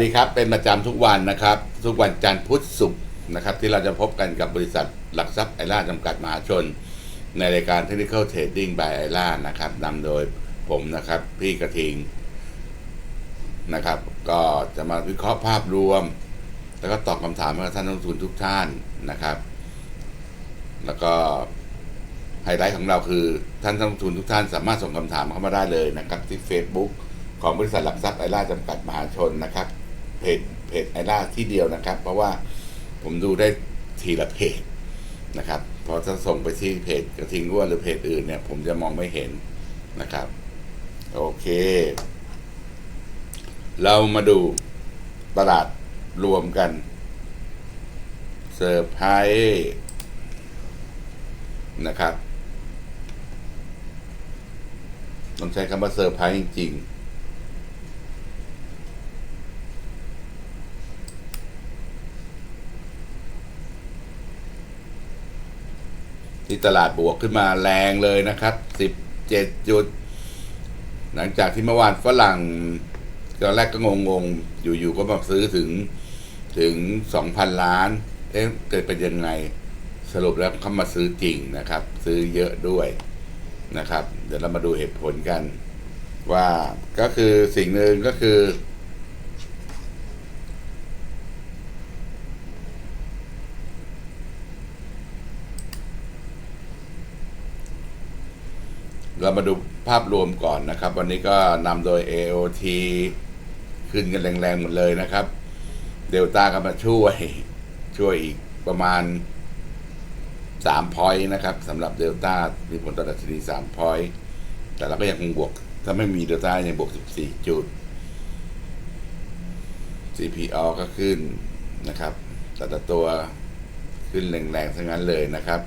วัสดีครับ เป็นประจำทุกวันนะครับ ทุกวันจันทร์พุธศุกร์นะครับ ที่เราจะพบกันกับบริษัทหลักทรัพย์ไอร่าจำกัดมหาชน ในรายการ Technical Trading by ไอร่านะครับนำโดยผมนะครับ พี่กระทิงนะครับ ก็จะมาวิเคราะห์ภาพรวม แล้วก็ตอบคำถามให้ท่านนักลงทุนทุกท่านนะครับ แล้วก็ไฮไลท์ของเราคือท่านนักลงทุนทุกท่านสามารถส่งคำถามเข้ามาได้เลยนะครับ ที่ Facebook ของบริษัทหลักทรัพย์ไอร่าจำกัดมหาชนนะครับ เพจเพจไอร่าที่เดียวนะครับ เพราะว่าผมดูได้ทีละเพจนะครับพอจะส่งไปที่เพจกระทิงร่วนหรือเพจอื่นเนี่ย ผมจะมองไม่เห็นนะครับ โอเค เรามาดูตลาดรวมกันเซอร์ไพรส์นะครับ ต้องใช้คำว่าเซอร์ไพรส์จริงๆ ที่ตลาดบวกขึ้นมาแรงเลยนะครับ 17 จุด หลังจากที่เมื่อวานฝรั่งตอนแรกก็งงๆ อยู่ๆ ก็มาซื้อถึงถึง 2,000 ล้าน เอ๊ะเกิดเป็นยังไง สรุปแล้วเขามาซื้อจริงนะครับ ซื้อเยอะด้วยนะครับ เดี๋ยวเรามาดูเหตุผลกัน ว่าก็คือสิ่งหนึ่งก็คือ เรามาดูภาพรวมก่อนนะครับ วันนี้ก็นำโดย AOT ขึ้นกันแรงๆหมดเลยนะครับ เดลต้าก็มาช่วย ช่วยอีกประมาณ3พอยต์นะครับสำหรับเดลต้ามีผลต่อดัชนี3พอยต์แต่เราก็ยังคงบวก ถ้าไม่มีเดลต้ายังบวก 14 จุด CPO ก็ขึ้นนะครับ แต่ละตัวขึ้นแรงๆทั้งนั้นเลยนะครับ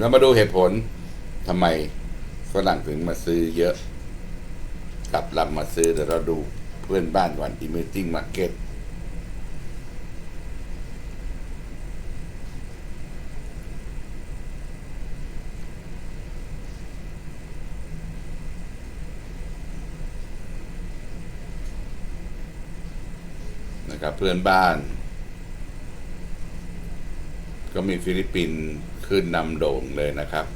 เรามาดูเหตุผลทำไมฝรั่งถึงมาซื้อเยอะ กลับลำมาซื้อแต่เราดูเพื่อนบ้านก่อน emerging market นะครับเพื่อนบ้าน ก็มีฟิลิปปินส์ขึ้นนำโด่งเลยนะครับ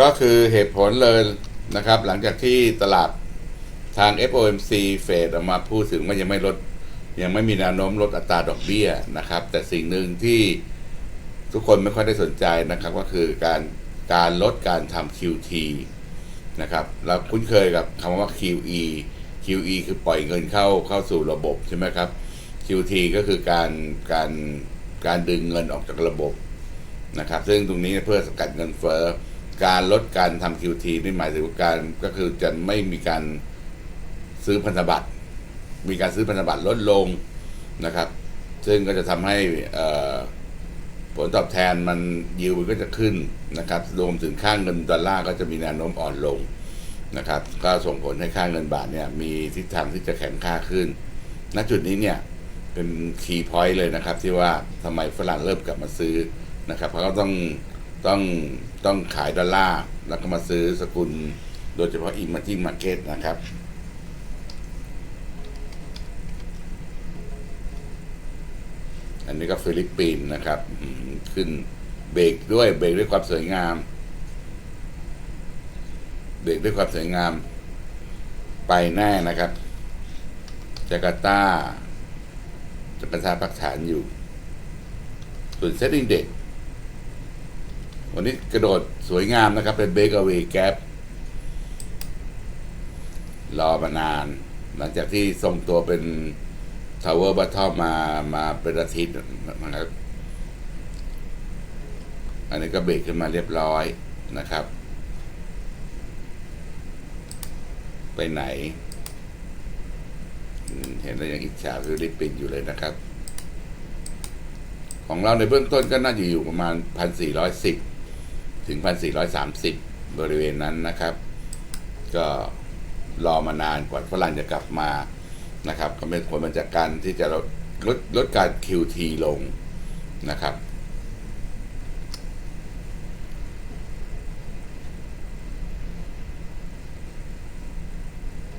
ก็คือเหตุผลเลยนะครับ หลังจากที่ตลาดทาง FOMC เฟดออกมาพูดถึงว่ายังไม่ลด ยังไม่มีแนวโน้มลดอัตราดอกเบี้ยนะครับ แต่สิ่งหนึ่งที่ทุกคนไม่ค่อยได้สนใจนะครับ ก็คือการการลดการทำ QT นะครับเราคุ้นเคยกับคำว่า QE QE คือปล่อยเงินเข้าเข้าสู่ระบบใช่ไหมครับ QT ก็คือการการการดึงเงินออกจากระบบนะครับ ซึ่งตรงนี้เพื่อสกัดเงินเฟ้อ การลดการทำ QT นี่หมายถึงการก็คือจะไม่มีการซื้อพันธบัตร มีการซื้อพันธบัตรลดลงนะครับ ซึ่งก็จะทำให้ผลตอบแทนมันยิวมันก็จะขึ้นนะครับรวมถึงค่างเงินดอลลาร์ก็จะมีแนวโน้มอ่อนลงนะครับ ก็ส่งผลให้ค่างเงินบาทเนี่ยมีทิศทางที่จะแข็งค่าขึ้น ณจุดนี้เนี่ยเป็นคีย์พอยต์เลยนะครับที่ว่าทำไมฝรั่งเริ่มกลับมาซื้อนะครับ เพราะเขาต้อง ต้องต้องขายดอลลาร์แล้วก็มาซื้อสกุลโดยเฉพาะ emerging market นะครับ อันนี้ก็ฟิลิปปินส์นะครับ ขึ้นเบรกด้วยเบรกด้วยความสวยงาม เบรกด้วยความสวยงาม ไปแน่นะครับ จาการ์ตาจาการ์ตาพักฐานอยู่ ส่วนเซตอินเด็ก วันนี้กระโดดสวยงามนะครับ เป็นเบรกเอา a วแก p รอมานาน หลังจากที่ทรงตัวเป็นทาวเวอร์บัตทอมามาเป็นอาทิตย์นะครับอันนี้ก็เบรกขึ้นมาเรียบร้อยนะครับ ไปไหน เห็นแล้วยังอิจฉาฟิลิปปินส์อยู่เลยนะครับ ของเราในเบื้องต้นก็น่าจะอยู่ประมาณพันสี่ร้อยสิบ ถึงพันสี่ร้อยสามสิบบริเวณนั้นนะครับ ก็รอมานานกว่าฝรั่งจะกลับมานะครับ ก็เป็นผลมาจากการที่จะลดลดลดการ QT ลงนะครับ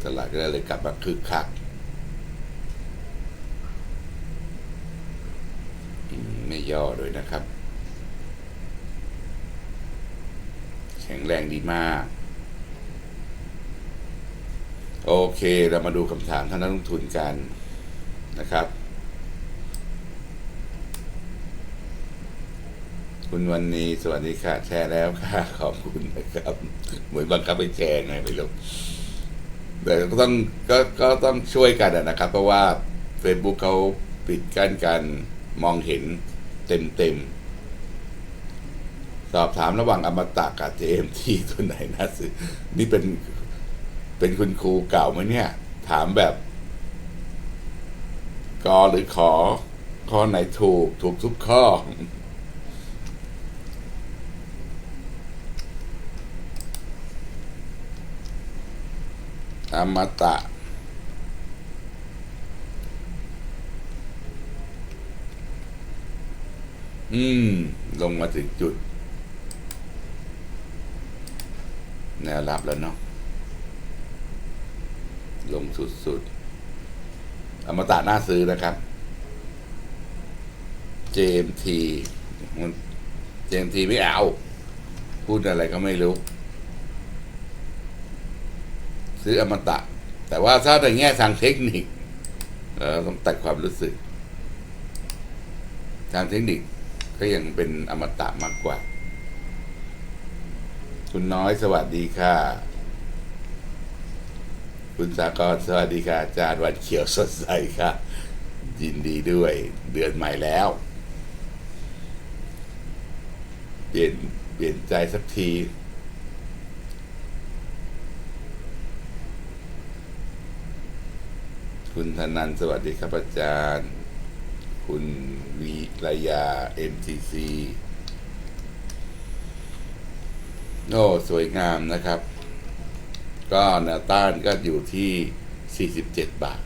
ตลาดก็เลยกลับมาคึกคักไม่ย่อเลยนะครับ แข็งแรงดีมาก โอเคเรามาดูคำถามท่านนักลงทุนกันนะครับ คุณวันนี้สวัสดีค่ะ แชร์แล้วค่ะ ขอบคุณนะครับ เหมือนบังคับไปแชร์ไงไม่รู้แต่ก็ต้องก็ก็ต้องช่วยกันนะครับ เพราะว่า Facebook เขาปิดกั้นการมองเห็นเต็มเต็ม สอบถามระหว่างอมตะกับ JMT ตัวไหนน่าซื้อนี่เป็นเป็นคุณครูเก่าไหมเนี่ย ถามแบบกอหรือขอ ข้อไหนถูก ถูกทุกข้อ อมตะอืม ลงมาถึงจุด แนวรับแล้วเนาะลงสุดๆอมตะน่าซื้อนะครับ JMT มัน JMT ไม่เอา พูดอะไรก็ไม่รู้ ซื้ออมตะ แต่ว่าถ้าในแง่ทางเทคนิคเราต้องตัดความรู้สึก ทางเทคนิคก็ยังเป็นอมตะมากกว่า คุณน้อยสวัสดีค่ะ คุณสากรสวัสดีค่ะ อาจารย์วันเขียวสดใสค่ะ ยินดีด้วยเดือนใหม่แล้ว เปลี่ยนเปลี่ยนใจสักทีคุณธนันสวัสดีครับอาจารย์ คุณวีรยา MTC โอ้สวยงามนะครับ ก็นวต้านก็อยู่ที่ 47 บาท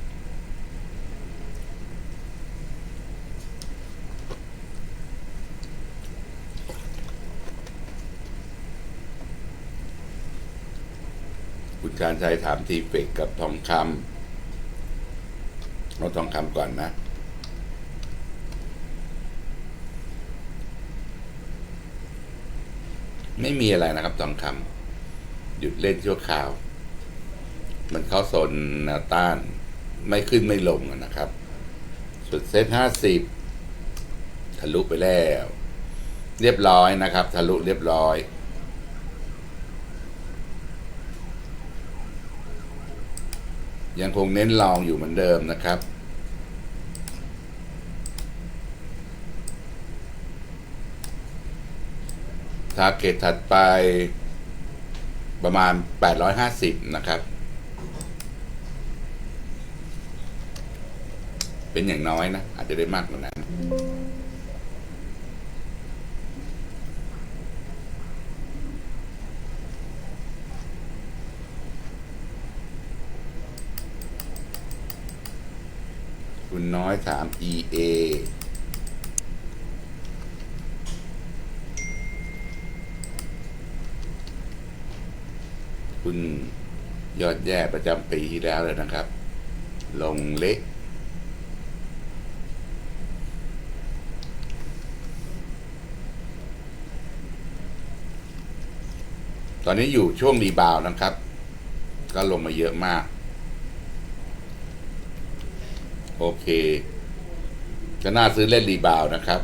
คุณการชัยถามทีเฟกกับทองคำเอาทองคำก่อนนะ ไม่มีอะไรนะครับทองคำหยุดเล่นชั่วคราว มันเข้าโซนแนวต้าน ไม่ขึ้นไม่ลงนะครับ สุดเซ็ตห้าสิบทะลุไปแล้ว เรียบร้อยนะครับ ทะลุเรียบร้อย ยังคงเน้นลองอยู่เหมือนเดิมนะครับ ทาร์เก็ตถัดไปประมาณ 850 นะครับ เป็นอย่างน้อยนะ อาจจะได้มากกว่านั้น คุณน้อยถาม EA คุณยอดแย่ประจำปีที่แล้วเลยนะครับ ลงเละตอนนี้อยู่ช่วงรีบาวนะครับ ก็ลงมาเยอะมาก โอเคก็น่าซื้อเล่นรีบาวนะครับ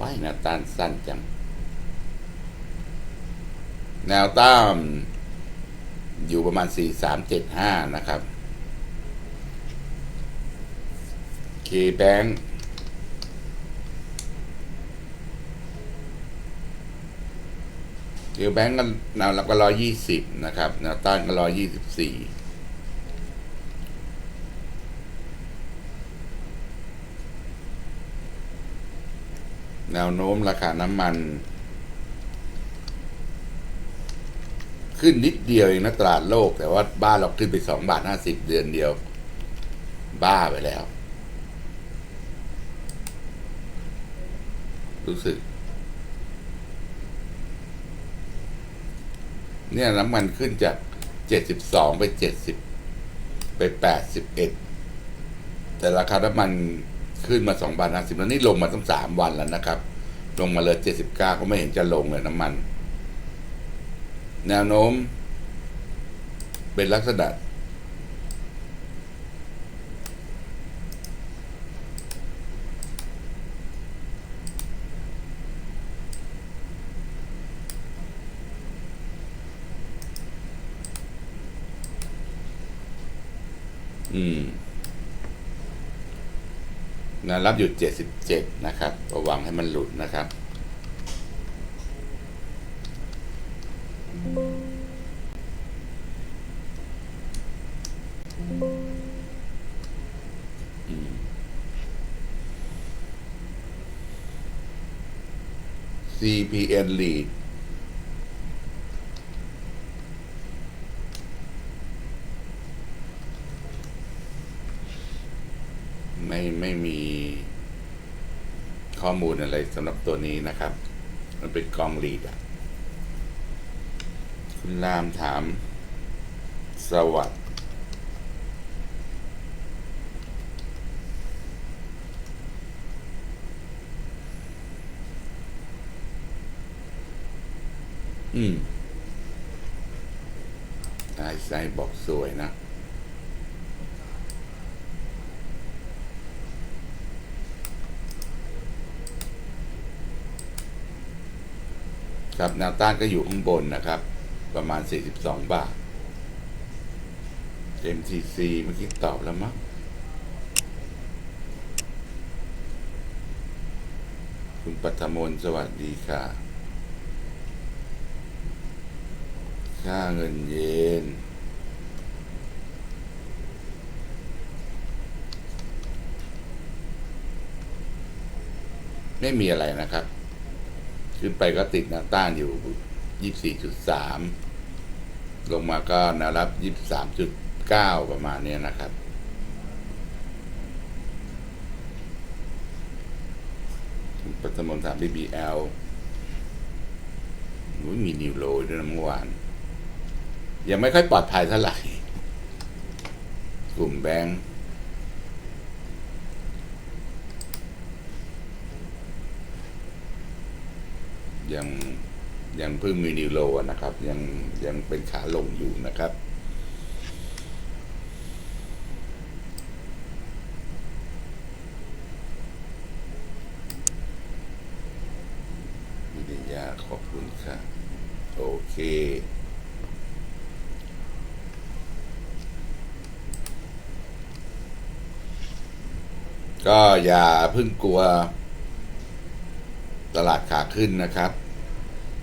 ว่ายน้าตานสั้นจัง แนวต้านอยู่ประมาณ 4375 นะครับเคแบงเดี๋ยวแบงก์ก็แนวรับก็ร้อยยี่สิบนะครับแนวต้านก็ร้อยยี่สิบสี่แนวโน้มราคาน้ำมัน ขึ้นนิดเดียวเองนะตลาดโลก แต่ว่าบ้านเราขึ้นไปสองบาทห้าสิบเดือนเดียว บ้าไปแล้ว รู้สึก เนี่ยน้ำมันขึ้นจากเจ็ดสิบสองไปเจ็ดสิบไปแปดสิบเอ็ดแต่ราคาน้ำมันขึ้นมาสองบาทห้าสิบแล้วนี่ลงมาตั้งสามวันแล้วนะครับ ลงมาเลยเจ็ดสิบเก้าก็ไม่เห็นจะลงเลยน้ำมัน แนวโน้ม เป็นลักษณะอืมแนะรับอยู่เจ็ดสิบเจ็ดนะครับระวังให้มันหลุดนะครับ อืม CPN lead ไม่ไม่มีข้อมูลอะไรสำหรับตัวนี้นะครับ มันเป็นกองลีดอะ รามถาม สวัสดอืมไอ้ไซบอกสวยนะ ครับแนวต้านก็อยู่ข้างบนนะครับ ประมาณ 42 บาท MTC เมื่อกี้ตอบแล้วมั้งคุณปัทมนสวัสดีค่ะ ค่าเงินเยนไม่มีอะไรนะครับ ขึ้นไปก็ติดแนวต้านอยู่ยี่สี่จุดสาม ลงมาก็แนวรับยี่สามจุดเก้าประมาณนี้นะครับ ปัตมนถาม BBL อุ๊ยมีนิวโรยด้วยนะเมื่อวาน ยังไม่ค่อยปลอดภัยเท่าไหร่ กลุ่มแบงค์ยัง ยังเพิ่งมีนิวโรอะนะครับ ยังยังเป็นขาลงอยู่นะครับวิทยาขอบคุณค่ะ โอเคก็อย่าเพิ่งกลัว ตลาดขาขึ้นนะครับ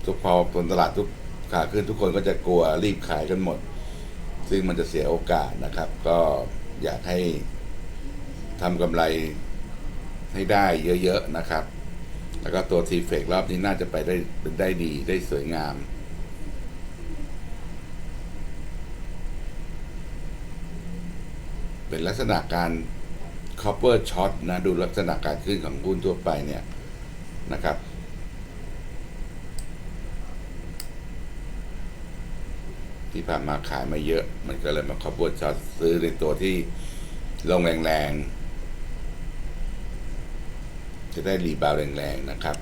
ทุกพอคนตลาดทุกขาขึ้นทุกคนก็จะกลัวรีบขายกันหมด ซึ่งมันจะเสียโอกาสนะครับ ก็อยากให้ทำกำไรให้ได้เยอะๆนะครับ แล้วก็ตัวทีเฟกรอบนี้น่าจะไปได้ได้ดีได้สวยงาม เป็นลักษณะการ copper shot นะ ดูลักษณะการขึ้นของหุ้นทั่วไปเนี่ยนะครับ ที่ผ่านมาขายมาเยอะ มันก็เลยมา copper shot ซื้อในตัวที่ลงแรงๆ จะได้รีบาวด์แรงๆ นะครับ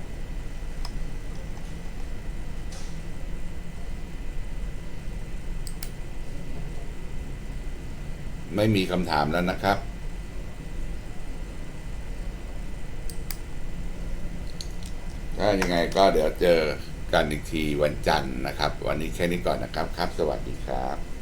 ไม่มีคำถามแล้วนะครับ ก็ยังไงก็เดี๋ยวเจอ กันอีกทีวันจันทร์นะครับ วันนี้แค่นี้ก่อนนะครับครับ สวัสดีครับ